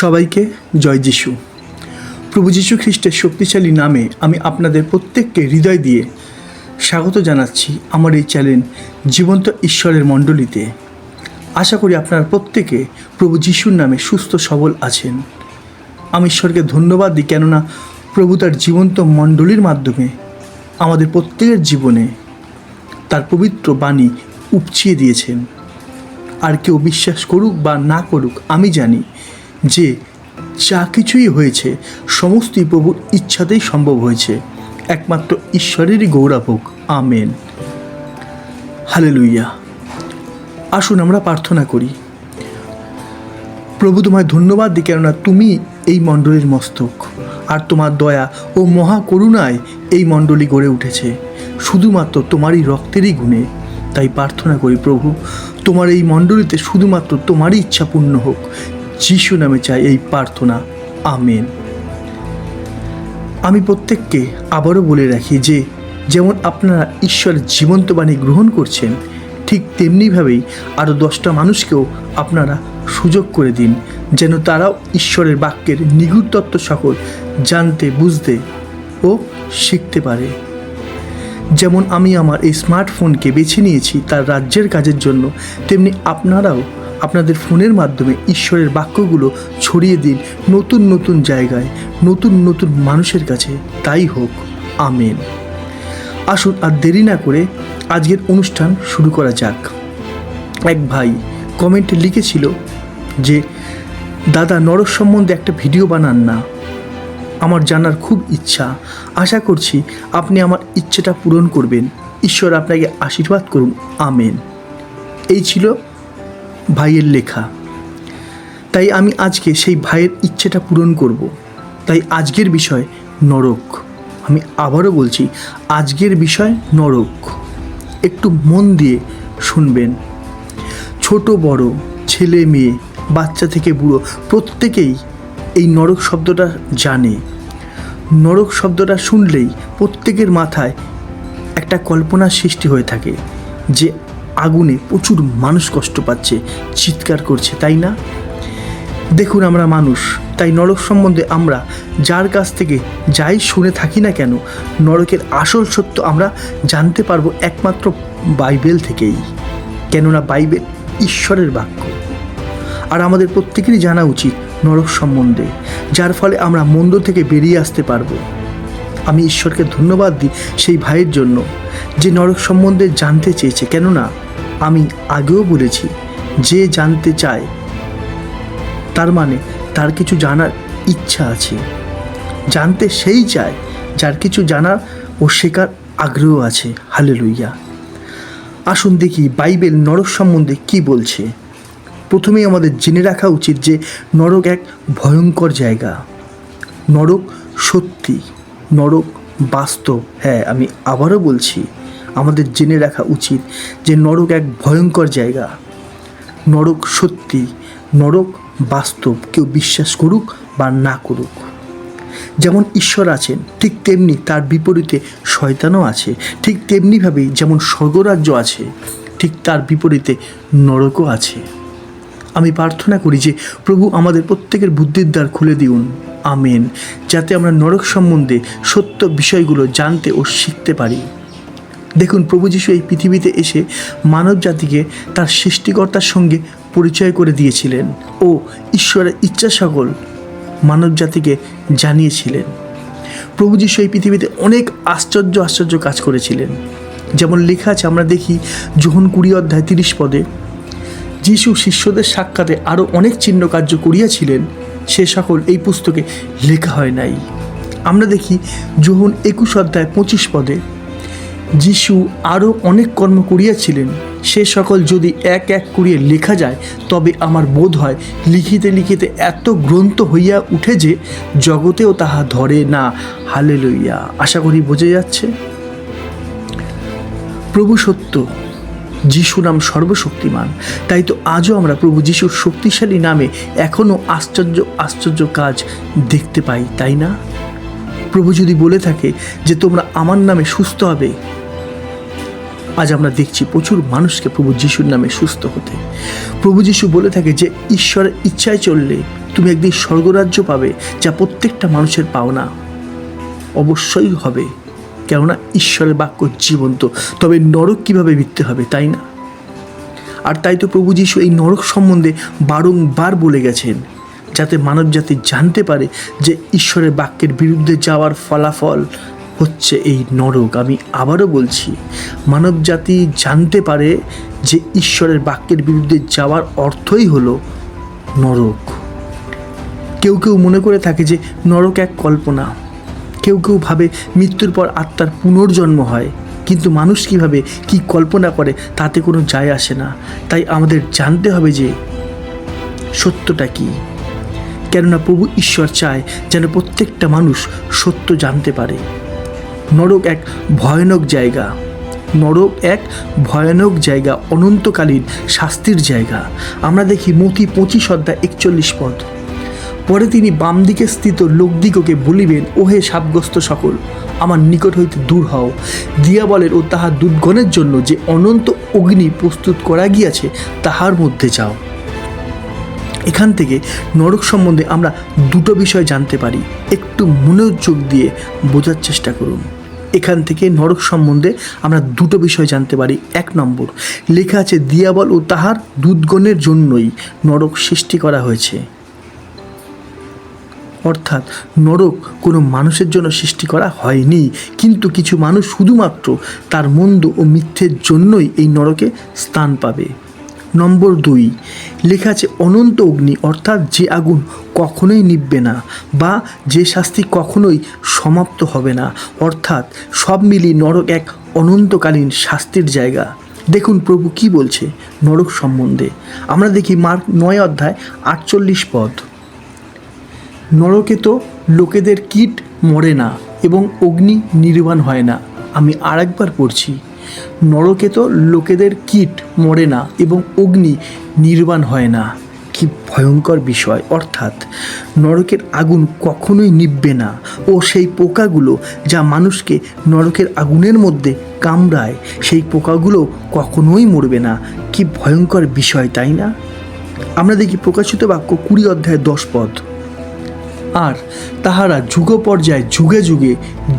সবাইকে জয় যিশু। প্রভু যীশু খ্রিস্টের শক্তিশালী নামে আমি আপনাদের প্রত্যেককে হৃদয় দিয়ে স্বাগত জানাচ্ছি আমার এই চ্যানেল জীবন্ত ঈশ্বরের মণ্ডলীতে। আশা করি আপনারা প্রত্যেকে প্রভু যিশুর নামে সুস্থ, সবল আছেন। আমি ঈশ্বরকে ধন্যবাদ দিই কেননা প্রভু তার জীবন্ত মণ্ডলীর মাধ্যমে আমাদের প্রত্যেকের জীবনে তার পবিত্র বাণী উপচিয়ে দিয়েছেন। আর কেউ বিশ্বাস করুক বা না করুক, আমি জানি যে যা কিছুই হয়েছে, সমস্তই প্রভুর ইচ্ছাতেই সম্ভব হয়েছে। একমাত্র ঈশ্বরেরই গৌরব হোক আমেন। হালে লুইয়া আসুন আমরা প্রার্থনা করি। প্রভু তোমায় ধন্যবাদ দিই কেননা তুমি এই মণ্ডলীর মস্তক, আর তোমার দয়া ও মহা করুণায় এই মণ্ডলী গড়ে উঠেছে। শুধুমাত্র তোমারই রক্তেরই গুণে। তাই প্রার্থনা করি প্রভু, তোমার এই মণ্ডলীতে শুধুমাত্র তোমারই ইচ্ছা পূর্ণ হোক। যিশু নামে চাই এই প্রার্থনা। আমেন। আমি প্রত্যেককে আবারও বলে রাখি যে, যেমন আপনারা ঈশ্বরের জীবন্ত বাণী গ্রহণ করছেন, ঠিক তেমনিভাবেই আরও দশটা মানুষকেও আপনারা সুযোগ করে দিন, যেন তারাও ঈশ্বরের বাক্যের নিগুড় তত্ত্ব সকল জানতে, বুঝতে ও শিখতে পারে। যেমন আমি আমার এই স্মার্টফোনকে বেছে নিয়েছি তার রাজ্যের কাজের জন্য, তেমনি আপনারাও আপনাদের ফোনের মাধ্যমে ঈশ্বরের বাক্যগুলো ছড়িয়ে দিন নতুন নতুন জায়গায়, নতুন নতুন মানুষের কাছে। তাই হোক, আমেন। আসুন আর দেরি না করে আজকের অনুষ্ঠান শুরু করা যাক। এক ভাই কমেন্টে লিখেছিল যে, দাদা, নরক সম্বন্ধে একটা ভিডিও বানান না। আমার জানার খুব ইচ্ছা। আশা করছি আপনি আমার ইচ্ছেটা পূরণ করবেন। ঈশ্বর আপনাকে আশীর্বাদ করুন। আমেন। এই ছিল ভাইয়ের লেখা। তাই আমি আজকে সেই ভাইয়ের ইচ্ছেটা পূরণ করব। তাই আজকের বিষয় নরক। আমি আবারও বলছি, আজকের বিষয় নরক। একটু মন দিয়ে শুনবেন। ছোট, বড়, ছেলে, মেয়ে, বাচ্চা থেকে বুড়ো, প্রত্যেকেই এই নরক শব্দটা জানে। নরক শব্দটা শুনলেই প্রত্যেকের মাথায় একটা কল্পনার সৃষ্টি হয়ে থাকে যে আগুনে প্রচুর মানুষ কষ্ট পাচ্ছে, চিৎকার করছে, তাই না? দেখুন আমরা মানুষ, তাই নরক সম্বন্ধে আমরা যার কাছ থেকে যাই শুনে থাকি না কেন, নরকের আসল সত্য আমরা জানতে পারব একমাত্র বাইবেল থেকেই। কেননা বাইবেল ঈশ্বরের বাক্য। আর আমাদের প্রত্যেকেরই জানা উচিত নরক সম্বন্ধে, যার ফলে আমরা মন্দ থেকে বেরিয়ে আসতে পারব। আমি ঈশ্বরকে ধন্যবাদ দিই সেই ভাইয়ের জন্য, যে নরক সম্বন্ধে জানতে চেয়েছে, কেননা আমি আগেও বলেছি, যে জানতে চায়, তার মানে তার কিছু জানার ইচ্ছা আছে। জানতে সেই চায়, যার কিছু জানার ও শেখার আগ্রহ আছে। হালে লইয়া আসুন দেখি বাইবেল নরক সম্বন্ধে কি বলছে। প্রথমেই আমাদের জেনে রাখা উচিত যে নরক এক ভয়ঙ্কর জায়গা। নরক সত্যি, নরক বাস্তব। হ্যাঁ আমি আবারও বলছি আমাদের জেনে রাখা উচিত যে নরক এক ভয়ঙ্কর জায়গা। নরক সত্যি, নরক বাস্তব, কেউ বিশ্বাস করুক বা না করুক। যেমন ঈশ্বর আছেন, ঠিক তেমনি তার বিপরীতে শয়তানও আছে। ঠিক তেমনিভাবেই যেমন স্বর্গরাজ্য আছে, ঠিক তার বিপরীতে নরকও আছে। আমি প্রার্থনা করি যে প্রভু আমাদের প্রত্যেকের বুদ্ধির দ্বার খুলে দিউন। আমেন। যাতে আমরা নরক সম্বন্ধে সত্য বিষয়গুলো জানতে ও শিখতে পারি। দেখুন, প্রভু যিশু এই পৃথিবীতে এসে মানব জাতিকে তার সৃষ্টিকর্তার সঙ্গে পরিচয় করে দিয়েছিলেন ও ঈশ্বরের ইচ্ছা সকল মানব জাতিকে জানিয়েছিলেন। প্রভু যিশু এই পৃথিবীতে অনেক আশ্চর্য আশ্চর্য কাজ করেছিলেন। যেমন লেখা আছে, আমরা দেখি যোহন কুড়ি অধ্যায় তিরিশ পদে, যিশু শিষ্যদের সাক্ষাতে আরও অনেক চিহ্ন কার্য করিয়াছিলেন, সে সকল এই পুস্তকে লেখা হয় নাই। আমরা দেখি যোহন একুশ অধ্যায় পঁচিশ পদে যিশু আরও অনেক কর্ম করিয়াছিলেন। সে সকল যদি এক এক করিয়ে লেখা যায়, তবে আমার বোধ হয় লিখিতে লিখিতে এত গ্রন্থ হইয়া উঠে যে জগতেও তাহা ধরে না। হালে লইয়া আশা করি বোঝা যাচ্ছে? প্রভু সত্য, যিশু নাম সর্বশক্তিমান। তাই তো আজও আমরা প্রভু যিশুর শক্তিশালী নামে এখনও আশ্চর্য আশ্চর্য কাজ দেখতে পাই, তাই না? প্রভু যদি বলে থাকে যে তোমরা আমার নামে সুস্থ হবে আজ আমরা দেখছি প্রচুর মানুষকে প্রভু যিশুর নামে সুস্থ হতে। প্রভু যিশু বলে থাকে যে, ঈশ্বরের ইচ্ছায় চললে তুমি একদিন স্বর্গরাজ্য পাবে যা প্রত্যেকটা মানুষের পাওনা। অবশ্যই হবে, কেননা ঈশ্বরের বাক্য জীবন্ত। তবে নরক কীভাবে মিথ্যে হবে, তাই না? আর তাই তো প্রভু যিশু এই নরক সম্বন্ধে বারংবার বলে গেছেন, যাতে মানবজাতি জানতে পারে যে ঈশ্বরের বাক্যের বিরুদ্ধে যাওয়ার ফলাফল হচ্ছে এই নরক। আমি আবারও বলছি, মানবজাতি জানতে পারে যে ঈশ্বরের বাক্যের বিরুদ্ধে যাওয়ার অর্থই হলো নরক। কেউ কেউ মনে করে থাকে যে নরক এক কল্পনা। কেউ কেউ ভাবে মৃত্যুর পর আত্মার পুনর্জন্ম হয়। কিন্তু মানুষ কীভাবে কি কল্পনা করে তাতে কোনো যায় আসে না। তাই আমাদের জানতে হবে যে সত্যটা কি। কেননা প্রভু ঈশ্বর চায় যেন প্রত্যেকটা মানুষ সত্য জানতে পারে। নরক এক ভয়ানক জায়গা। নরক এক ভয়ানক জায়গা, অনন্তকালীন শাস্তির জায়গা। আমরা দেখি মতি পঁচিশ অধ্যায় একচল্লিশ পদ। পরে তিনি বাম দিকে স্থিত লোকদিগকে বলিবেন, ওহে সাপগ্রস্ত সকল, আমার নিকট হইতে দূর হও। দিয়াবলের ও তাহার দুর্গণের জন্য যে অনন্ত অগ্নি প্রস্তুত করা গিয়াছে, তাহার মধ্যে যাও। এখান থেকে নরক সম্বন্ধে আমরা দুটো বিষয় জানতে পারি। একটু মনোযোগ দিয়ে বোঝার চেষ্টা করুন। এখান থেকে নরক সম্বন্ধে আমরা দুটো বিষয় জানতে পারি। এক নম্বর, লেখা আছে দিয়াবল ও তাহার দুধগণের জন্যই নরক সৃষ্টি করা হয়েছে। অর্থাৎ নরক কোনো মানুষের জন্য সৃষ্টি করা হয়নি, কিন্তু কিছু মানুষ শুধুমাত্র তার মন্দ ও মিথ্যের জন্যই এই নরকে স্থান পাবে। নম্বর দুই, লেখা আছে, অনন্ত অগ্নি অর্থাৎ যে আগুন কখনোই নিববে না বা যে শাস্তি কখনোই সমাপ্ত হবে না। অর্থাৎ সব মিলিয়ে নরক এক অনন্তকালীন শাস্তির জায়গা। দেখুন প্রভু কি বলছে নরক সম্বন্ধে। আমরা দেখি মার্ক নয় অধ্যায় আটচল্লিশ পদ। নরকে তো লোকেদের কীট মরে না এবং অগ্নি নির্বাণ হয় না। আমি আরেকবার পড়ছি। নরকে তো লোকেদের কীট মরে না এবং অগ্নি নির্বাণ হয় না। কি ভয়ঙ্কর বিষয়, অর্থাৎ নরকের আগুন কখনোই নিববে না ও সেই পোকাগুলো যা মানুষকে নরকের আগুনের মধ্যে কামড়ায়, সেই পোকাগুলো কখনোই মরবে না। কি ভয়ঙ্কর বিষয়, তাই না? আমরা দেখি প্রকাশিত বাক্য কুড়ি অধ্যায় দশ পদ। আর তাহারা যুগ পর্যায়ে যুগে যুগে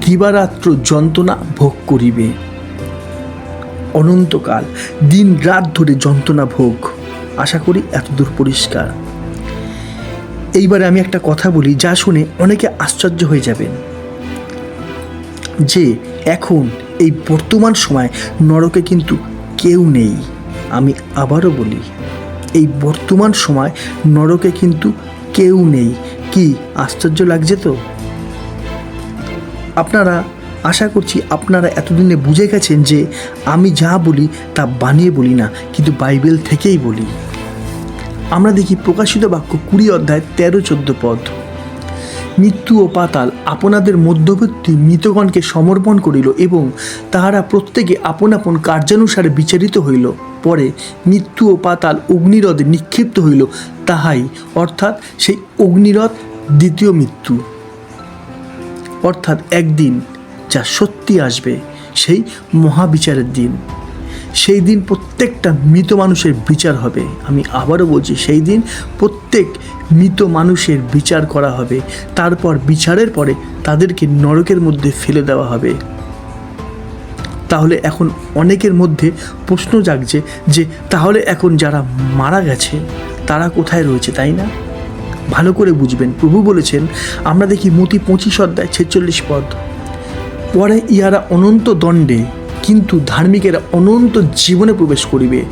দিবারাত্র যন্ত্রণা ভোগ করিবে। অনন্তকাল, দিন রাত ধরে যন্ত্রণা ভোগ। আশা করি এতদূর পরিষ্কার। এইবারে আমি একটা কথা বলি, যা শুনে অনেকে আশ্চর্য হয়ে যাবেন। যে, এখন, এই বর্তমান সময় নরকে কিন্তু কেউ নেই। আমি আবারও বলি, এই বর্তমান সময় নরকে কিন্তু কেউ নেই। কি আশ্চর্য লাগছে তো? আপনারা আশা করছি আপনারা এতদিনে বুঝে গেছেন যে আমি যা বলি তা বানিয়ে বলি না, কিন্তু বাইবেল থেকেই বলি। আমরা দেখি প্রকাশিত বাক্য কুড়ি অধ্যায় তেরো চোদ্দ পদ। মৃত্যু ও পাতাল আপনাদের মধ্যবর্তী মৃতগণকে সমর্পণ করিল এবং তাহারা প্রত্যেকে আপন আপন কার্যানুসারে বিচারিত হইল। পরে মৃত্যু ও পাতাল অগ্নিরথে নিক্ষিপ্ত হইল, তাহাই অর্থাৎ সেই অগ্নিরথ দ্বিতীয় মৃত্যু। অর্থাৎ একদিন যা সত্যি আসবে, সেই মহাবিচারের দিন। সেই দিন প্রত্যেকটা মৃত মানুষের বিচার হবে। আমি আবারও বলছি, সেই দিন প্রত্যেক মৃত মানুষের বিচার করা হবে। তারপর বিচারের পরে তাদেরকে নরকের মধ্যে ফেলে দেওয়া হবে। তাহলে এখন অনেকের মধ্যে প্রশ্ন জাগছে যে, তাহলে এখন যারা মারা গেছে, তারা কোথায় রয়েছে, তাই না? ভালো করে বুঝবেন। প্রভু বলেছেন, আমরা দেখি মতি পঁচিশ অধ্যায় ছেচল্লিশ পদ। পরে ইহারা অনন্ত দণ্ডে, কিন্তু ধার্মিকেরা অনন্ত জীবনে প্রবেশ করিবে।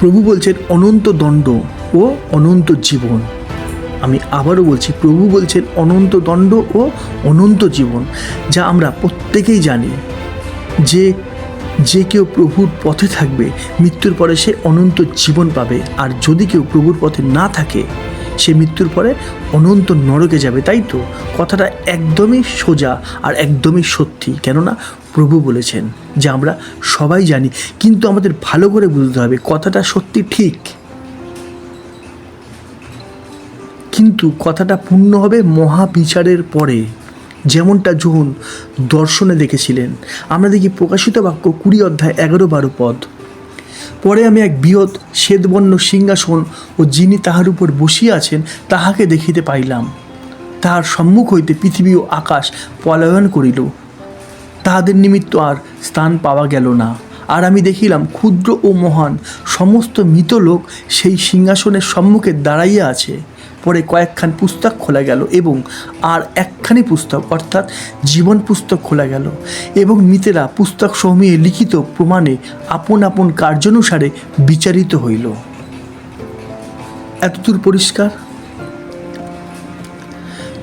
প্রভু বলছেন, অনন্ত দণ্ড ও অনন্ত জীবন। আমি আবারও বলছি, প্রভু বলছেন, অনন্ত দণ্ড ও অনন্ত জীবন। যা আমরা প্রত্যেকেই জানি যে যে কেউ প্রভুর পথে থাকবে, মৃত্যুর পরে সে অনন্ত জীবন পাবে। আর যদি কেউ প্রভুর পথে না থাকে সে মৃত্যুর পরে অনন্ত নরকে যাবে, তাই তো? কথাটা একদমই সোজা আর একদমই সত্যি, কেননা প্রভু বলেছেন যে আমরা সবাই জানি, কিন্তু আমাদের ভালো করে বুঝতে হবে কথাটা সত্যি ঠিক। কিন্তু কথাটা পূর্ণ হবে মহাবিচারের পরে। যেমনটা যোহন দর্শনে দেখেছিলেন, আমরা দেখি প্রকাশিত বাক্য কুড়ি অধ্যায় এগারো বারো পদ। পরে আমি এক বৃহৎ শ্বেতবর্ণ সিংহাসন ও যিনি তাহার উপর বসিয়া আছেন, তাহাকে দেখিতে পাইলাম। তাহার সম্মুখ হইতে পৃথিবী ও আকাশ পলায়ন করিল। তাহাদের নিমিত্ত আর স্থান পাওয়া গেল না। আর আমি দেখিলাম ক্ষুদ্র ও মহান সমস্ত মৃত লোক সেই সিংহাসনের সম্মুখে দাঁড়াইয়া আছে। পরে কয়েকখান পুস্তক খোলা গেল এবং আর একখানি পুস্তক, অর্থাৎ জীবন পুস্তক খোলা গেল এবং মিতেরা পুস্তক সমূহে লিখিত প্রমাণে আপন আপন কার্যানুসারে বিচারিত হইল। এতদূর পরিষ্কার?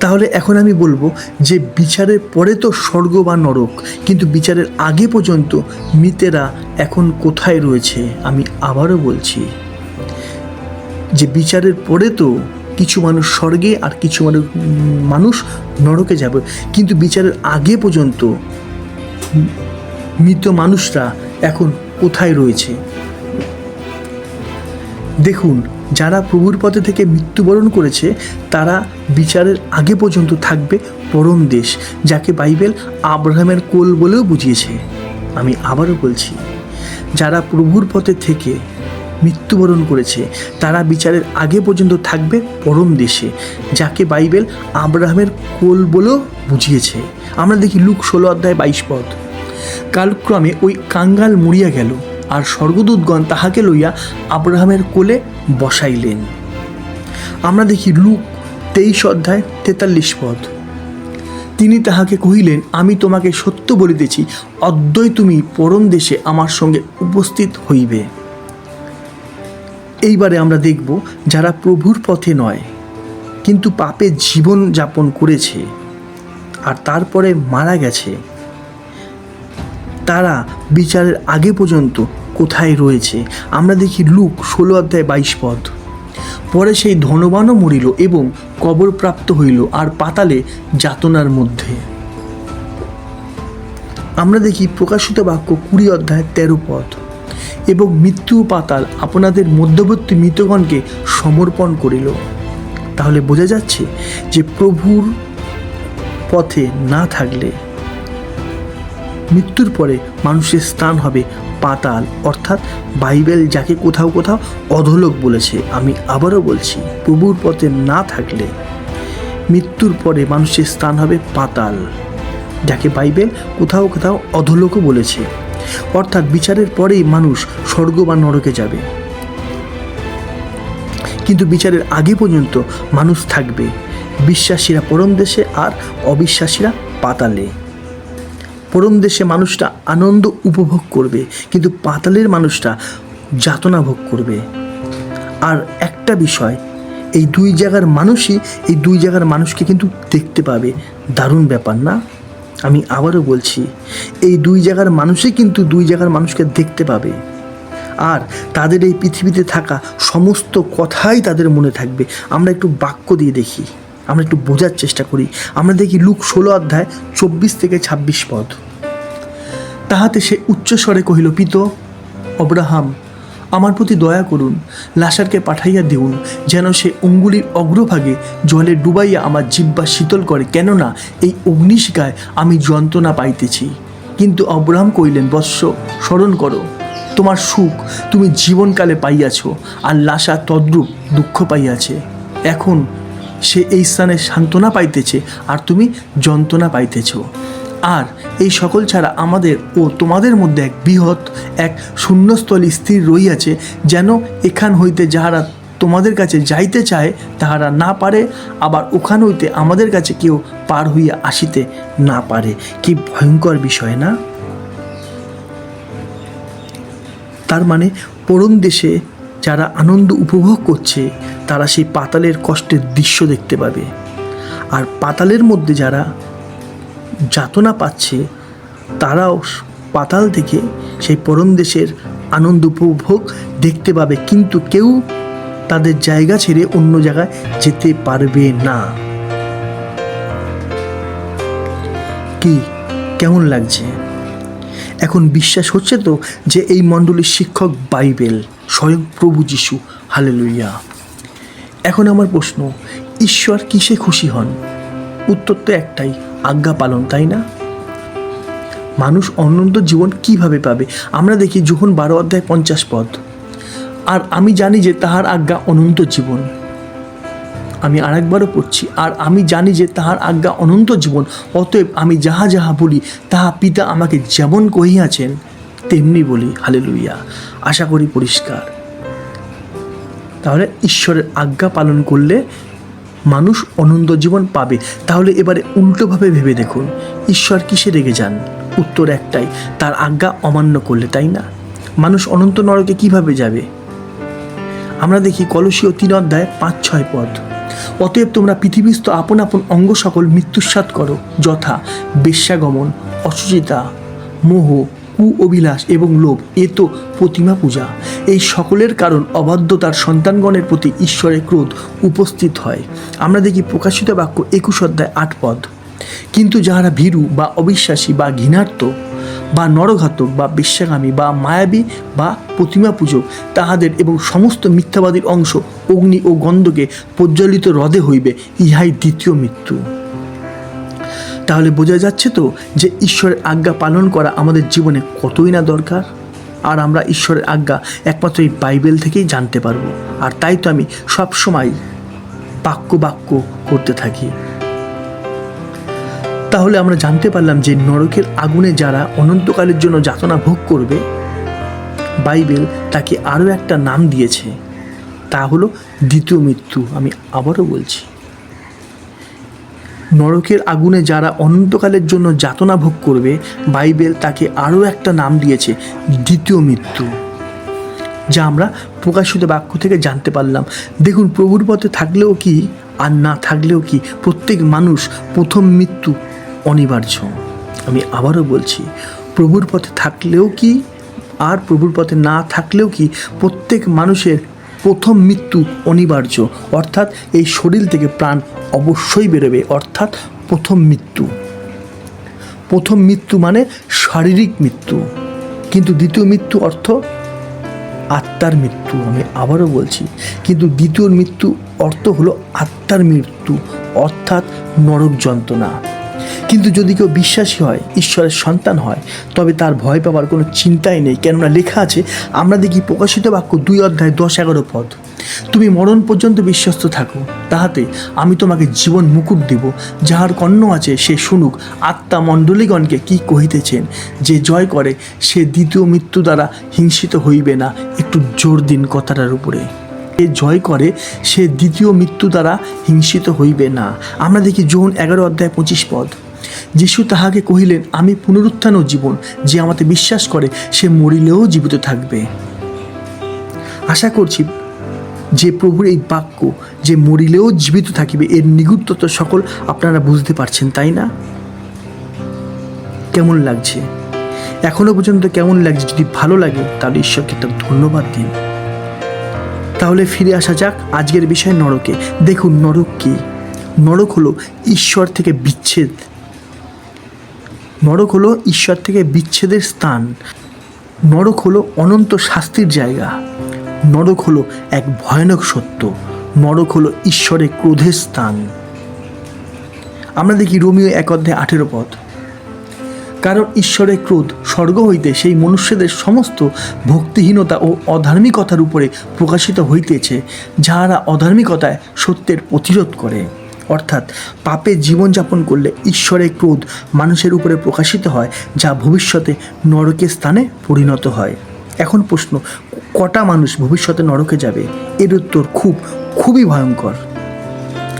তাহলে এখন আমি বলব যে বিচারের পরে তো স্বর্গ বা নরক, কিন্তু বিচারের আগে পর্যন্ত মৃতেরা এখন কোথায় রয়েছে আমি আবারও বলছি যে বিচারের পরে তো কিছু মানুষ স্বর্গে আর কিছু মানুষ মানুষ নরকে যাবে। কিন্তু বিচারের আগে পর্যন্ত মৃত মানুষরা এখন কোথায় রয়েছে? দেখুন, যারা প্রভুর পথে থেকে মৃত্যুবরণ করেছে, তারা বিচারের আগে পর্যন্ত থাকবে পরম দেশ, যাকে বাইবেল আব্রাহামের কোল বলেও বুঝিয়েছে। আমি আবারও বলছি, যারা প্রভুর পথে থেকে মৃত্যুবরণ করেছে। তারা বিচারের আগে পর্যন্ত থাকবে পরম দেশে, যাকে বাইবেল আব্রাহামের কোল বলেও বুঝিয়েছে। আমরা দেখি লুক ষোলো অধ্যায় বাইশ পদ। কালক্রমে ওই কাঙ্গাল মরিয়া গেল, আর স্বর্গদূতগণ তাহাকে লইয়া আব্রাহামের কোলে বসাইলেন। আমরা দেখি লুক তেইশ অধ্যায় তেতাল্লিশ পদ। তিনি তাহাকে কহিলেন, আমি তোমাকে সত্য বলিতেছি অদ্বৈ তুমি পরম দেশে আমার সঙ্গে উপস্থিত হইবে। এইবারে আমরা দেখব যারা প্রভুর পথে নয়, কিন্তু পাপে জীবন যাপন করেছে আর তারপরে মারা গেছে। তারা বিচারের আগে পর্যন্ত কোথায় রয়েছে? আমরা দেখি লুক ষোলো অধ্যায় বাইশ পদ। পরে সেই ধনবানও মরিল এবং কবর প্রাপ্ত হইল আর পাতালে যাতনার মধ্যে। আমরা দেখি প্রকাশিত বাক্য কুড়ি অধ্যায় তেরো পদ। এবং মৃত্যু পাতাল আপনাদের মধ্যবর্তী মৃতগণকে সমর্পণ করিল। তাহলে বোঝা যাচ্ছে যে প্রভুর পথে না থাকলে মৃত্যুর পরে মানুষের স্থান হবে পাতাল। অর্থাৎ বাইবেল যাকে কোথাও কোথাও অধলোক বলেছে, আমি আবারও বলছি, প্রভুর পথে না থাকলে মৃত্যুর পরে মানুষের স্থান হবে পাতাল, যাকে বাইবেল কোথাও কোথাও অধলোকও বলেছে। অর্থাৎ বিচারের পরেই মানুষ স্বর্গ বা নরকে যাবে। কিন্তু বিচারের আগে পর্যন্ত মানুষ থাকবে। বিশ্বাসীরা পরম দেশে আর অবিশ্বাসীরা পাতালে। পরম দেশে মানুষটা আনন্দ উপভোগ করবে, কিন্তু পাতালের মানুষটা যাতনা ভোগ করবে। আর একটা বিষয়, এই দুই জায়গার মানুষই এই দুই জায়গার মানুষকে কিন্তু দেখতে পাবে। দারুণ ব্যাপার না? আমি আবারও বলছি, এই দুই জায়গার মানুষই কিন্তু দুই জায়গার মানুষকে দেখতে পাবে। আর তাদের এই পৃথিবীতে থাকা সমস্ত কথাই তাদের মনে থাকবে। আমরা একটু বাক্য দিয়ে দেখি, আমরা একটু বোঝার চেষ্টা করি। আমরা দেখি লুক ষোলো অধ্যায় চব্বিশ থেকে ছাব্বিশ পদ। তাহাতে সে উচ্চস্বরে কহিল, পিত, অব্রাহাম আমার প্রতি দয়া করুন, লাসারকে পাঠাইয়া দিউন, যেন সে অঙ্গুলির অগ্রভাগে জলে ডুবাইয়া আমার জিব্বা শীতল করে। কেননা, এই অগ্নিশিকায় আমি যন্ত্রণা পাইতেছি। কিন্তু অব্রাহাম কইলেন বৎস, স্মরণ করো, তোমার সুখ তুমি জীবনকালে পাইয়াছ, আর লাসা তদ্রূপ দুঃখ পাইয়াছে। এখন সে এই স্থানে সান্ত্বনা পাইতেছে, আর তুমি যন্ত্রণা পাইতেছ। আর এই সকল ছাড়া আমাদের ও তোমাদের মধ্যে এক বৃহৎ, এক শূন্যস্থল স্থির রইয়াছে যেন এখান হইতে যাহারা তোমাদের কাছে যাইতে চায়, তাহারা না পারে, আবার ওখান হইতে আমাদের কাছে কেউ পার হইয়া আসিতে না পারে। কি ভয়ঙ্কর বিষয় না? তার মানে পরম দেশে যারা আনন্দ উপভোগ করছে, তারা সেই পাতালের কষ্টের দৃশ্য দেখতে পাবে। আর পাতালের মধ্যে যারা যাতনা পাচ্ছে, তারাও পাতাল থেকে সেই পরম দেশের আনন্দ উপভোগ দেখতে পাবে। কিন্তু কেউ তাদের জায়গা ছেড়ে অন্য জায়গায় যেতে পারবে না। কি? কেমন লাগছে? এখন বিশ্বাস হচ্ছে তো যে এই মণ্ডলীর শিক্ষক বাইবেল, স্বয়ং প্রভু যিশু। হালেলুইয়া এখন আমার প্রশ্ন, ঈশ্বর কিসে খুশি হন? উত্তর তো একটাই আজ্ঞা পালন, তাই না? মানুষ অনন্ত জীবন কীভাবে পাবে? আমরা দেখি যখন বারো অধ্যায় পঞ্চাশ পদ। আর আমি জানি যে তাহার আজ্ঞা অনন্ত জীবন। আমি আরেকবারও পড়ছি, আর আমি জানি যে তাহার আজ্ঞা অনন্ত জীবন, অতএব আমি যাহা যাহা বলি, তাহা পিতা আমাকে যেমন কহিয়াছেন, তেমনি বলি। হালে লুইয়া আশা করি পরিষ্কার। তাহলে ঈশ্বরের আজ্ঞা পালন করলে মানুষ অনন্ত জীবন পাবে। তাহলে এবারে উল্টোভাবে ভেবে দেখুন, ঈশ্বর কিসে রেগে যান? উত্তর একটাই, তার আজ্ঞা অমান্য করলে, তাই না? মানুষ অনন্ত নরকে কীভাবে যাবে? আমরা দেখি কলসীয় তিন অধ্যায় পাঁচ, ছয় পদ। অতএব তোমরা পৃথিবীস্থ আপন আপন অঙ্গ সকল মৃত্যুস্বাদ করো। যথা, বেশ্যাগমন, অসুচিতা, মোহ কু অভিলাষ এবং লোভ, এ তো প্রতিমা পূজা। এই সকলের কারণ অবাধ্যতার সন্তানগণের প্রতি ঈশ্বরের ক্রোধ উপস্থিত হয়। আমরা দেখি প্রকাশিত বাক্য একুশ অধ্যায় আট পদ। কিন্তু যাহারা ভীরু বা অবিশ্বাসী বা ঘৃণার্ত বা নরঘাতক বা বিশ্বাগামী বা মায়াবী বা প্রতিমা পূজক তাহাদের এবং সমস্ত মিথ্যাবাদীর অংশ অগ্নি ও গন্ধকে প্রজ্বলিত হ্রদে হইবে, ইহাই দ্বিতীয় মৃত্যু। তাহলে বোঝা যাচ্ছে তো যে ঈশ্বরের আজ্ঞা পালন করা আমাদের জীবনে কতই না দরকার? আর আমরা ঈশ্বরের আজ্ঞা একমাত্র এই বাইবেল থেকেই জানতে পারব। আর তাই তো আমি সবসময় বাক্য বাক্য করতে থাকি। তাহলে আমরা জানতে পারলাম যে নরকের আগুনে যারা অনন্তকালের জন্য যাতনা ভোগ করবে, বাইবেল তাকে আরও একটা নাম দিয়েছে। তা হলো দ্বিতীয় মৃত্যু। আমি আবারও বলছি নরকের আগুনে যারা অনন্তকালের জন্য যাতনা ভোগ করবে, বাইবেল তাকে আরও একটা নাম দিয়েছে, দ্বিতীয় মৃত্যু। যা আমরা প্রকাশিত বাক্য থেকে জানতে পারলাম। দেখুন, প্রভুর পথে থাকলেও কি আর না থাকলেও কি প্রত্যেক মানুষ প্রথম মৃত্যু অনিবার্য? আমি আবারও বলছি, প্রভুর পথে থাকলেও কি আর প্রভুর পথে না থাকলেও কি প্রত্যেক মানুষের প্রথম মৃত্যু অনিবার্য? অর্থাৎ এই শরীর থেকে প্রাণ অবশ্যই বেরোবে, অর্থাৎ প্রথম মৃত্যু। প্রথম মৃত্যু মানে শারীরিক মৃত্যু। কিন্তু দ্বিতীয় মৃত্যু অর্থ আত্মার মৃত্যু, আমি আবারও বলছি। কিন্তু দ্বিতীয় মৃত্যু অর্থ হলো আত্মার মৃত্যু, অর্থাৎ নরক যন্ত্রণা। কিন্তু যদি কেউ বিশ্বাসী হয়, ঈশ্বরের সন্তান হয়, তবে তার ভয় পাওয়ার কোনো চিন্তাই নেই। কেননা লেখা আছে, আমরা দেখি প্রকাশিত বাক্য দুই অধ্যায় দশ এগারো পদ। তুমি মরণ পর্যন্ত বিশ্বস্ত থাকো। তাহাতে আমি তোমাকে জীবন মুকুট দিব। যাহার কর্ণ আছে, সে শুনুক। আত্মা মণ্ডলীগণকে কি কহিতেছেন? যে জয় করে, সে দ্বিতীয় মৃত্যু দ্বারা হিংসিত হইবে না। একটু জোর দিন কথাটার উপরে। জয় করে, সে দ্বিতীয় মৃত্যু দ্বারা হিংসিত হইবে না। আমরা দেখি জোন এগারো অধ্যায় পঁচিশ পদ। যিশু তাহাকে কহিলেন, আমি পুনরুত্থান ও জীবন। যে আমাতে বিশ্বাস করে, সে মরিলেও জীবিত থাকবে। আশা করছি যে প্রভুর এই বাক্য, যে মরিলেও জীবিত থাকিবে, এর নিগুড়ত্ব সকল আপনারা বুঝতে পারছেন, তাই না? কেমন লাগছে? এখনও পর্যন্ত কেমন লাগছে? যদি ভালো লাগে, তাহলে ঈশ্বরকে একটা ধন্যবাদ দিন। তাহলে ফিরে আসা যাক আজকের বিষয় নরকে। দেখুন নরক কি? নরক হলো ঈশ্বর থেকে বিচ্ছেদ। নরক হলো ঈশ্বর থেকে বিচ্ছেদের স্থান। নরক হলো অনন্ত শাস্তির জায়গা। নরক হলো এক ভয়ানক সত্য। নরক হলো ঈশ্বরের ক্রোধের স্থান। আমরা দেখি রোমিও এক অধ্যায় আঠেরো পদ কারণ ঈশ্বরের ক্রোধ স্বর্গ হইতে সেই মনুষ্যদের সমস্ত ভক্তিহীনতা ও অধার্মিকতার উপরে প্রকাশিত হইতেছে, যাহারা অধার্মিকতায় সত্যের প্রতিরোধ করে। অর্থাৎ পাপে জীবনযাপন করলে ঈশ্বরের ক্রোধ মানুষের উপরে প্রকাশিত হয়, যা ভবিষ্যতে নরকের স্থানে পরিণত হয়। এখন প্রশ্ন, কটা মানুষ ভবিষ্যতে নরকে যাবে? এর উত্তর খুব, খুবই ভয়ঙ্কর।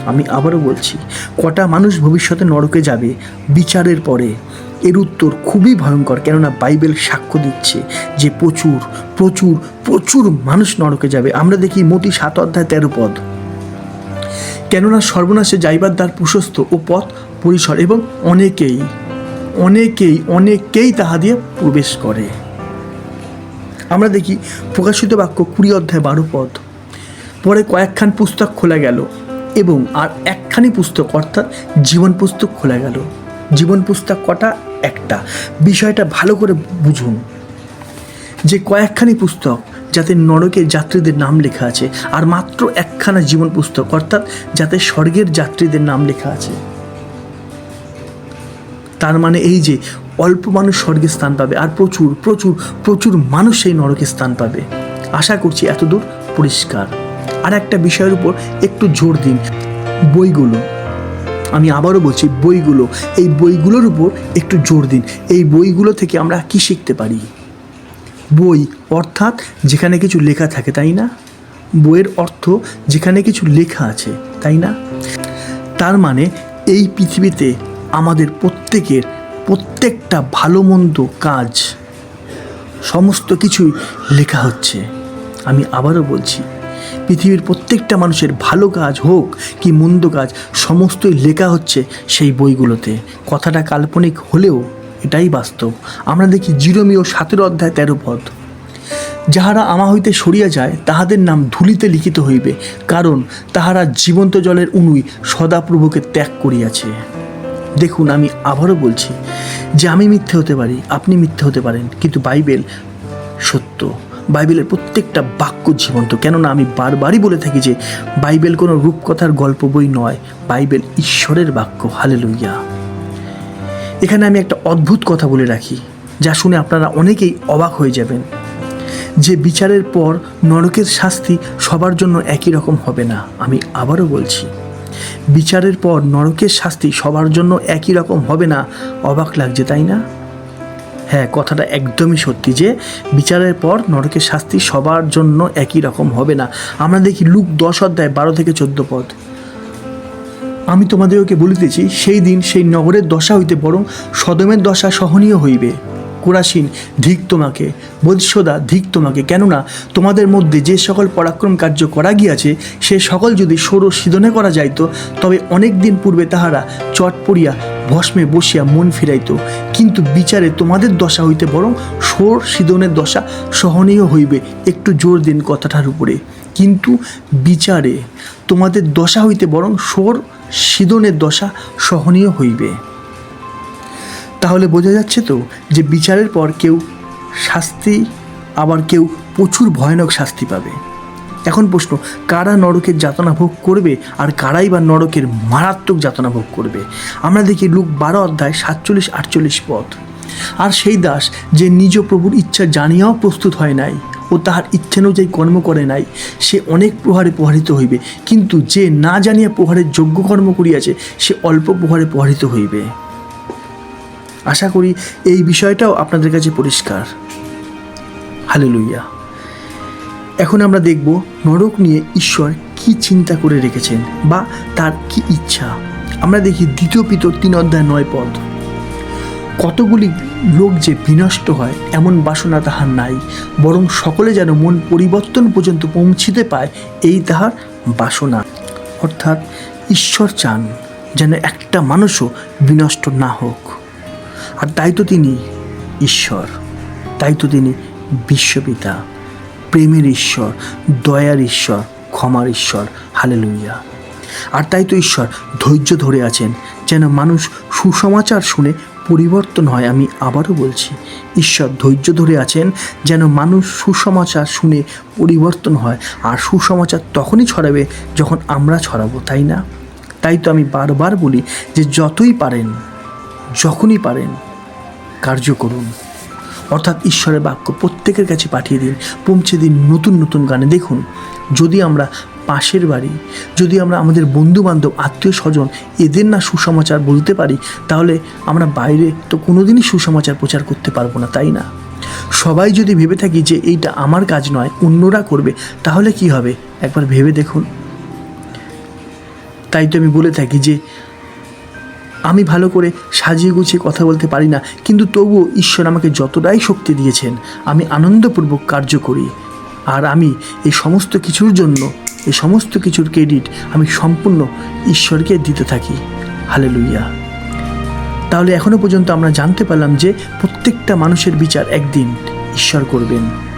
আমি আবারও বলছি, কটা মানুষ ভবিষ্যতে নরকে যাবে বিচারের পরে। এর উত্তর খুবই ভয়ঙ্কর, কেননা বাইবেল সাক্ষ্য দিচ্ছে যে প্রচুর প্রচুর প্রচুর মানুষ নরকে যাবে। আমরা দেখি মতি সাত অধ্যায় তেরো পদ। কেননা সর্বনাশে যাইবার দ্বার প্রশস্ত ও পথ পরিসর এবং অনেকেই অনেকেই অনেকেই তাহা দিয়ে প্রবেশ করে। আমরা দেখি প্রকাশিত বাক্য কুড়ি অধ্যায় বারো পদ। পরে কয়েকখান পুস্তক খোলা গেল। এবং আর একখানি পুস্তক, অর্থাৎ জীবন পুস্তক খোলা গেল। জীবন পুস্তক কটা? একটা। বিষয়টা ভালো করে বুঝুন। যে কয়েকখানি পুস্তক, যাতে নরকের যাত্রীদের নাম লেখা আছে, আর মাত্র একখানা জীবন পুস্তক, অর্থাৎ যাতে স্বর্গের যাত্রীদের নাম লেখা আছে। তার মানে এই যে অল্প মানুষ স্বর্গে স্থান পাবে, আর প্রচুর প্রচুর প্রচুর মানুষ সেই নরকে স্থান পাবে। আশা করছি এতদূর পরিষ্কার। আর একটা বিষয়ের উপর একটু জোর দিন। বইগুলো, আমি আবারও বলছি বইগুলো, এই বইগুলোর উপর একটু জোর দিন। এই বইগুলো থেকে আমরা কি শিখতে পারি? বই অর্থাৎ যেখানে কিছু লেখা থাকে, তাই না? বইয়ের অর্থ যেখানে কিছু লেখা আছে, তাই না? তার মানে এই পৃথিবীতে আমাদের প্রত্যেকের প্রত্যেকটা ভালো মন্দ কাজ, সমস্ত কিছুই লেখা হচ্ছে। আমি আবারও বলছি পৃথিবীর প্রত্যেকটা মানুষের ভালো কাজ হোক কি মন্দ কাজ, সমস্তই লেখা হচ্ছে সেই বইগুলোতে। কথাটা কাল্পনিক হলেও এটাই বাস্তব। আমরা দেখি জিরোমিও সতেরো অধ্যায় তেরো পদ। যাহারা আমা হইতে সরিয়া যায়, তাহাদের নাম ধুলিতে লিখিত হইবে, কারণ তাহারা জীবন্ত জলের উনুই সদাপ্রভুকে ত্যাগ করিয়াছে। দেখুন, আমি আবারও বলছি যে আমি মিথ্যে হতে পারি, আপনি মিথ্যে হতে পারেন, কিন্তু বাইবেল সত্য। বাইবেলের প্রত্যেকটা বাক্য জীবন্ত। কেননা আমি বারবারই বলে থাকি যে, বাইবেল কোনো রূপকথার গল্প বই নয়, বাইবেল ঈশ্বরের বাক্য। হালে লইয়া এখানে আমি একটা অদ্ভুত কথা বলে রাখি, যা শুনে আপনারা অনেকেই অবাক হয়ে যাবেন। যে বিচারের পর নরকের শাস্তি সবার জন্য একই রকম হবে না, আমি আবারও বলছি। বিচারের পর নরকের শাস্তি সবার জন্য একই রকম হবে না, অবাক লাগছে, তাই না? হ্যাঁ কথাটা একদমই সত্যি যে বিচারের পর নরকের শাস্তি সবার জন্য একই রকম হবে না। আমরা দেখি লুক দশ অধ্যায় বারো থেকে চোদ্দ পদ। আমি তোমাদেরকে বলিতেছি, সেই দিন সেই নগরের দশা হইতে বরং সদমের দশা সহনীয় হইবে। কোরাসিন ধিক তোমাকে বৎসদা ধিক তোমাকে। কেননা তোমাদের মধ্যে যে সকল পরাক্রম কার্য করা গিয়াছে, সে সকল যদি সৌর সিদনে করা যাইত, তবে অনেক দিন পূর্বে তাহারা চট পড়িয়া ভস্মে বসিয়া মন ফিরাইত। কিন্তু বিচারে তোমাদের দশা হইতে বরং সোর সিদনের দশা সহনীয় হইবে একটু জোর দিন কথাটার উপরে। কিন্তু বিচারে তোমাদের দশা হইতে বরং সোর সিদনের দশা সহনীয় হইবে। তাহলে বোঝা যাচ্ছে তো যে বিচারের পর কেউ শাস্তি, আবার কেউ প্রচুর ভয়ানক শাস্তি পাবে। এখন প্রশ্ন, কারা নরকের যাতনা ভোগ করবে আর কারাই বা নরকের মারাত্মক যাতনা ভোগ করবে? আমরা দেখি লুক বারো অধ্যায় সাতচল্লিশ, আটচল্লিশ পথ আর সেই দাস যে নিজ প্রভুর ইচ্ছা জানিয়াও প্রস্তুত হয় নাই ও তাহার ইচ্ছানুযায়ী কর্ম করে নাই, সে অনেক প্রহারে প্রহারিত হইবে। কিন্তু যে না জানিয়া প্রহারের যোগ্য কর্ম করিয়াছে, সে অল্প প্রহারে প্রহারিত হইবে। আশা করি এই বিষয়টাও আপনাদের কাছে পরিষ্কার। হালে হালেলুইয়া এখন আমরা দেখব নরক নিয়ে ঈশ্বর কি চিন্তা করে রেখেছেন বা তার কি ইচ্ছা। আমরা দেখি দ্বিতীয় পিতর তিন অধ্যায় নয় পদ। কতগুলি লোক যে বিনষ্ট হয়, এমন বাসনা তাহার নাই, বরং সকলে যেন মন পরিবর্তন পর্যন্ত পৌঁছিতে পায়, এই তাহার বাসনা। অর্থাৎ ঈশ্বর চান যেন একটা মানুষও বিনষ্ট না হোক। আর তাই তো তিনি ঈশ্বর, তাই তো তিনি বিশ্বপিতা, প্রেমের ঈশ্বর, দয়ার ঈশ্বর, ক্ষমার ঈশ্বর হালেলুইয়া আর তাই তো ঈশ্বর ধৈর্য ধরে আছেন, যেন মানুষ সুসমাচার শুনে পরিবর্তন হয় আমি আবারও বলছি, ঈশ্বর ধৈর্য ধরে আছেন, যেন মানুষ সুসমাচার শুনে পরিবর্তন হয়, আর সুসমাচার তখনই ছড়াবে যখন আমরা ছড়াবো, তাই না? তাই তো আমি বারবার বলি যে যতই পারেন যখনই পারেন, কার্য করুন। অর্থাৎ ঈশ্বরের বাক্য প্রত্যেকের কাছে পাঠিয়ে দিন, পৌঁছে দিন নতুন নতুন গানে। দেখুন, যদি আমরা পাশের বাড়ি, যদি আমরা আমাদের বন্ধু বান্ধব আত্মীয় স্বজন এদের না সুসমাচার বলতে পারি, তাহলে আমরা বাইরে তো কোনোদিনই সুসমাচার প্রচার করতে পারব না, তাই না? সবাই যদি ভেবে থাকি যে এইটা আমার কাজ নয়, অন্যরা করবে, তাহলে কি হবে? একবার ভেবে দেখুন। তাই তো আমি বলে থাকি যে আমি ভালো করে সাজিয়ে গুছিয়ে কথা বলতে পারি না, কিন্তু তবুও ঈশ্বর আমাকে যতটাই শক্তি দিয়েছেন, আমি আনন্দপূর্বক কার্য করি। আর আমি এই সমস্ত কিছুর জন্য, এই সমস্ত কিছুর ক্রেডিট আমি সম্পূর্ণ ঈশ্বরকে দিতে থাকি। হালে লুইয়া তাহলে এখনও পর্যন্ত আমরা জানতে পারলাম যে প্রত্যেকটা মানুষের বিচার একদিন ঈশ্বর করবেন।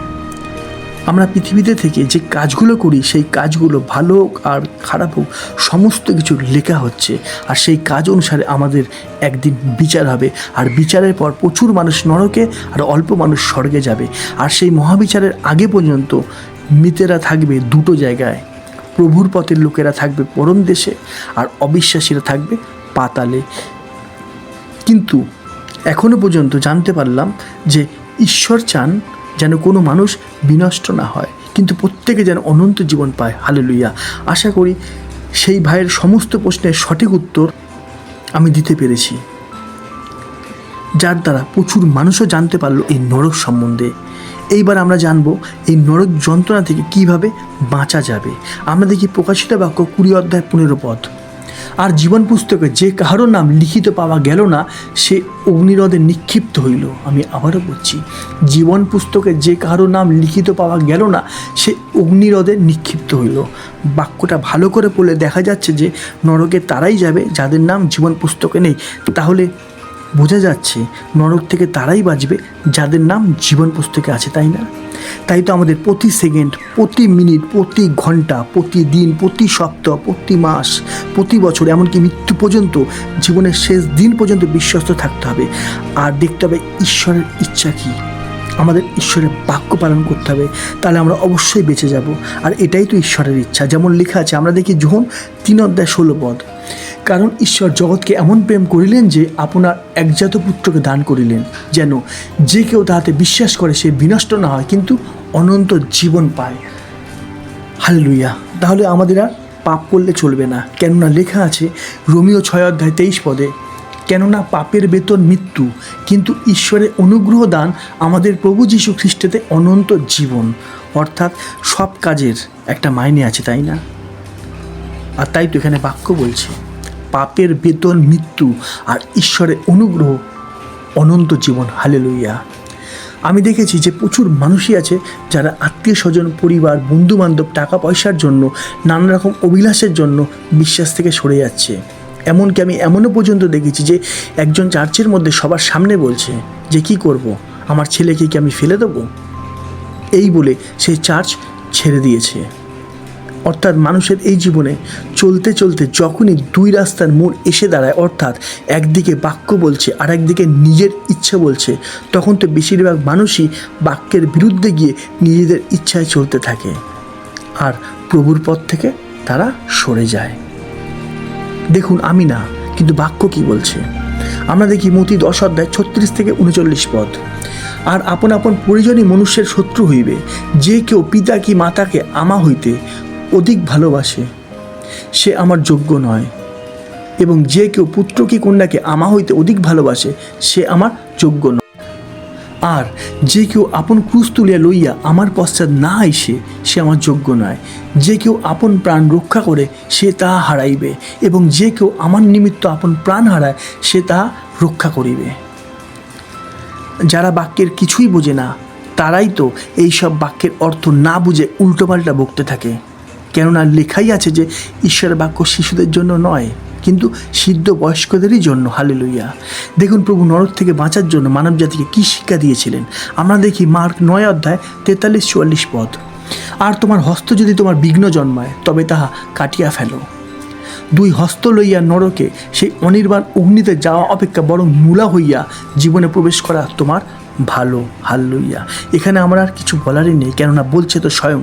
আমরা পৃথিবীতে থেকে যে কাজগুলো করি, সেই কাজগুলো ভালো আর খারাপ হোক, সমস্ত কিছু লেখা হচ্ছে। আর সেই কাজ অনুসারে আমাদের একদিন বিচার হবে। আর বিচারের পর প্রচুর মানুষ নরকে আর অল্প মানুষ স্বর্গে যাবে। আর সেই মহাবিচারের আগে পর্যন্ত মৃতেরা থাকবে দুটো জায়গায়। প্রভুর পথের লোকেরা থাকবে পরম দেশে আর অবিশ্বাসীরা থাকবে পাতালে। কিন্তু এখনও পর্যন্ত জানতে পারলাম যে ঈশ্বর চান যেন কোনো মানুষ বিনষ্ট না হয়, কিন্তু প্রত্যেকে যেন অনন্ত জীবন পায়। হালে হালেলুইয়া আশা করি সেই ভাইয়ের সমস্ত প্রশ্নের সঠিক উত্তর আমি দিতে পেরেছি। যার দ্বারা প্রচুর মানুষও জানতে পারল এই নরক সম্বন্ধে। এইবার আমরা জানব এই নরক যন্ত্রণা থেকে কীভাবে বাঁচা যাবে। আমরা দেখি প্রকাশিত বাক্য কুড়ি অধ্যায় পনেরো পদ। আর জীবন পুস্তকে যে কাহারও নাম লিখিত পাওয়া গেল না, সে অগ্নিরদে নিক্ষিপ্ত হইল। আমি আবারও বলছি, জীবন পুস্তকে যে কাহারও নাম লিখিত পাওয়া গেল না, সে অগ্নিরদে নিক্ষিপ্ত হইল। বাক্যটা ভালো করে পড়লে দেখা যাচ্ছে যে নরকে তারাই যাবে, যাদের নাম জীবন পুস্তকে নেই। তাহলে বোঝা যাচ্ছে নরক থেকে তারাই বাঁচবে যাদের নাম জীবন পুস্তকে আছে, তাই না? তাই তো আমাদের প্রতি সেকেন্ড, প্রতি মিনিট, প্রতি ঘণ্টা প্রতিদিন প্রতি সপ্তাহ, প্রতি মাস, প্রতি বছর, এমনকি মৃত্যু পর্যন্ত, জীবনের শেষ দিন পর্যন্ত বিশ্বস্ত থাকতে হবে। আর দেখতে হবে ঈশ্বরের ইচ্ছা কী। আমাদের ঈশ্বরের বাক্য পালন করতে হবে, তাহলে আমরা অবশ্যই বেঁচে যাব। আর এটাই তো ঈশ্বরের ইচ্ছা। যেমন লেখা আছে, আমরা দেখি যখন তিন অধ্যায় ষোলো পদ কারণ ঈশ্বর জগৎকে এমন প্রেম করিলেন যে আপনার একজাত পুত্রকে দান করিলেন, যেন যে কেউ তাহাতে বিশ্বাস করে সে বিনষ্ট না হয়, কিন্তু অনন্ত জীবন পায়। হালেলুইয়া তাহলে আমাদের আর পাপ করলে চলবে না, কেননা লেখা আছে রোমিও ছয় অধ্যায় তেইশ পদে, কেননা পাপের বেতন মৃত্যু, কিন্তু ঈশ্বরের অনুগ্রহ দান আমাদের প্রভু যীশু খ্রিস্টেতে অনন্ত জীবন। অর্থাৎ সব কাজের একটা মাইনে আছে, তাই না? আর তাই তো এখানে বাক্য বলছে, পাপের বেতন মৃত্যু আর ঈশ্বরের অনুগ্রহ অনন্ত জীবন হালে লইয়া আমি দেখেছি যে প্রচুর মানুষই আছে যারা আত্মীয় স্বজন, পরিবার বন্ধু বান্ধব টাকা পয়সার জন্য, নানা রকম অভিলাষের জন্য বিশ্বাস থেকে সরে যাচ্ছে। এমনকি আমি এমনও পর্যন্ত দেখেছি যে একজন চার্চের মধ্যে সবার সামনে বলছে যে, কি করব? আমার ছেলেকে কি আমি ফেলে দেবো? এই বলে সেই চার্চ ছেড়ে দিয়েছে। অর্থাৎ মানুষের এই জীবনে চলতে চলতে যখনই দুই রাস্তার মোড় এসে দাঁড়ায়, অর্থাৎ একদিকে বাক্য বলছে আর একদিকে নিজের ইচ্ছে বলছে, তখন তো বেশিরভাগ মানুষই বাক্যের বিরুদ্ধে গিয়ে নিজেদের ইচ্ছায় চলতে থাকে। আর প্রভুর পথ থেকে তারা সরে যায়। দেখুন আমি না কিন্তু বাক্য কি বলছে? আমরা দেখি মতি দশ অধ্যায় ছত্রিশ থেকে উনচল্লিশ পদ। আর আপন আপন পরিজনই মনুষ্যের শত্রু হইবে, যে কেউ পিতা কি মাতাকে আমা হইতে অধিক ভালোবাসে। সে আমার যোগ্য নয়। এবং যে কেউ পুত্র কি কন্যাকে আমা হইতে অধিক ভালোবাসে, সে আমার যোগ্য নয়। আর যে কেউ আপন ক্রুশ তুলিয়া লইয়া আমার পশ্চাৎ না আইসে, সে আমার যোগ্য নয়। যে কেউ আপন প্রাণ রক্ষা করে, সে তাহা হারাইবে। এবং যে কেউ আমার নিমিত্ত আপন প্রাণ হারায়, সে তাহা রক্ষা করিবে। যারা বাক্যের কিছুই বোঝে না, তারাই তো এই সব বাক্যের অর্থ না বুঝে উল্টোপাল্টা বকতে থাকে। কেননা লেখাই আছে যে ঈশ্বরের বাক্য শিশুদের জন্য নয়, কিন্তু সিদ্ধ বয়স্কদেরই জন্য। হালে লইয়া দেখুন, প্রভু নরক থেকে বাঁচার জন্য মানব জাতিকে কী শিক্ষা দিয়েছিলেন? আমরা দেখি মার্ক নয় অধ্যায় তেতাল্লিশ চুয়াল্লিশ পদ। আর তোমার হস্ত যদি তোমার বিঘ্ন জন্মায়, তবে তাহা কাটিয়া ফেলো। দুই হস্ত লইয়া নরকে সেই অনির্বাণ অগ্নিতে যাওয়া অপেক্ষা বরং মূলা হইয়া জীবনে প্রবেশ করা তোমার ভালো। হাল লইয়া এখানে আমার আর কিছু বলারই নেই, কেননা বলছে তো স্বয়ং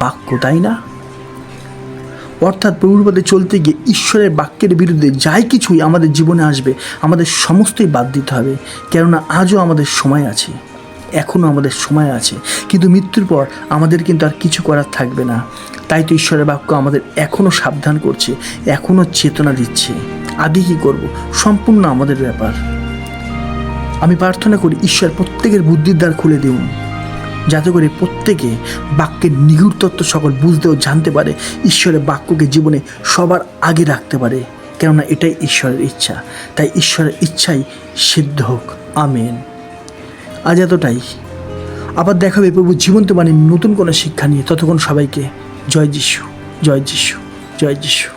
বাক্য, তাই না? অর্থাৎ প্রভুর পথে চলতে গিয়ে ঈশ্বরের বাক্যের বিরুদ্ধে যাই কিছুই আমাদের জীবনে আসবে, আমাদের সমস্তই বাদ দিতে হবে। কেননা আজও আমাদের সময় আছে এখনও আমাদের সময় আছে। কিন্তু মৃত্যুর পর আমাদের কিন্তু আর কিছু করার থাকবে না। তাই তো ঈশ্বরের বাক্য আমাদের এখনও সাবধান করছে এখনও চেতনা দিচ্ছে। আগে কী করব? সম্পূর্ণ আমাদের ব্যাপার। আমি প্রার্থনা করি ঈশ্বর প্রত্যেকের বুদ্ধির দ্বার খুলে দিন যাতে করে প্রত্যেকে বাক্যের নিগুড় তত্ত্ব সকল বুঝতে ও জানতে পারে, ঈশ্বরের বাক্যকে জীবনে সবার আগে রাখতে পারে, কেননা এটাই ঈশ্বরের ইচ্ছা। তাই ঈশ্বরের ইচ্ছাই সিদ্ধ হোক। আমেন। আজ এতটাই। আবার দেখাবে প্রভু জীবন্ত বাণীর নতুন কোনো শিক্ষা নিয়ে। ততক্ষণ সবাইকে জয় যিশু জয় যিশু জয় যিশু।